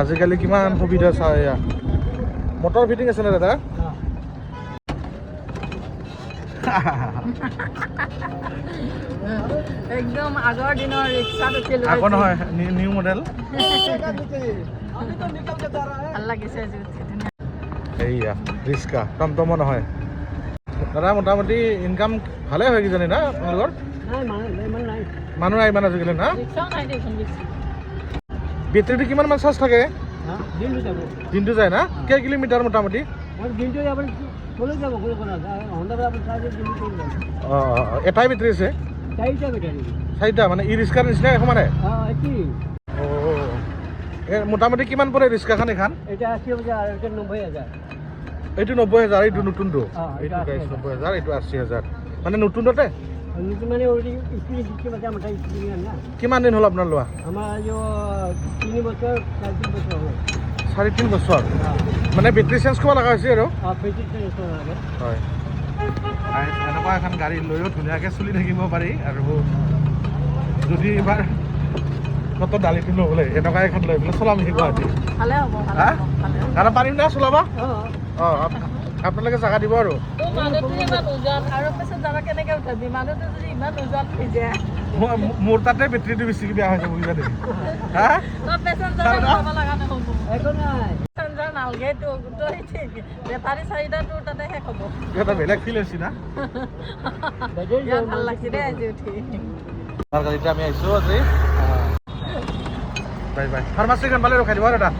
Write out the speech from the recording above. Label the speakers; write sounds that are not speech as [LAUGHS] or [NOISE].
Speaker 1: আজিকালি কিমান সুবিধা চাই এয়া মটৰ ফিটিং আছে নে দাদা?
Speaker 2: একদম আগৰ দিনৰ ৰিক্সাত উঠিলো।
Speaker 1: আকৌ নহয় নিউ মডেল
Speaker 2: ভালো লাগিছে আজি
Speaker 1: এইয়া ৰিক্সা টমটমো নহয়। দাদা মোটামুটি ইনকাম ভালে হয় কিজানি না আপোনালোকৰ মানুহ নাই ইমান আজিকালি না? বেটেৰীটো কিমান মান চাৰ্জ থাকে? দিনটো যায় না? কেই কিলোমিটাৰ মোটামুটি? অঁ। এটাই বেটেৰী আছে? চাৰিটা মানে ই ৰিক্সাৰ নিচিনাই সমানে অঁ এই মোটামুটি কিমান পৰে ৰিক্সাখন এইখন? এইটো নব্বৈ হাজাৰ এইটো নতুনটো।
Speaker 3: এইটো।
Speaker 1: নব্বৈ হাজাৰ এইটো আশী হাজাৰ। মানে নতুনতে
Speaker 3: মানে
Speaker 1: কিমান দিন হ'ল আপোনাৰ লোৱা? চাৰি তিনি বছৰ মানে বেটেৰী চেঞ্জ কৰিব লগা হৈছে আৰু? হয়। এনেকুৱা এখন গাড়ী লৈও ধুনীয়াকৈ চলি থাকিব পাৰি আৰু যদি এবাৰ কত দালিটো ল'বলৈ এনেকুৱা এখন লৈ পেলাই চলাম নেকি গুৱাহাটী কাৰণ পাৰিম না চলাবা? অঁ। আপোনালোকে জাগা দিব আৰু। মোৰ- তাতে বেটেৰীটো বেছিকৈ বেয়া হৈ যাব বুজিছা নেকি হা?
Speaker 2: তই পেচেঞ্জাৰ উঠাব লগা নহ'ব।
Speaker 3: এখন নাই।
Speaker 2: পেচেঞ্জাৰ নালগে তোক তই ঠিক। বেটাৰী চাৰিটা তোৰ তাতে শেষ হ'ব।
Speaker 1: এটা বেলেগ ফিল হৈছে না? [LAUGHS]
Speaker 3: বাজার
Speaker 2: ভালো লাগিছে দেই উঠি।
Speaker 1: আমি আহিছোঁ আজি। Bye bye. ফাৰ্মাচীখন পালে ৰখাই দিব আৰু এটা।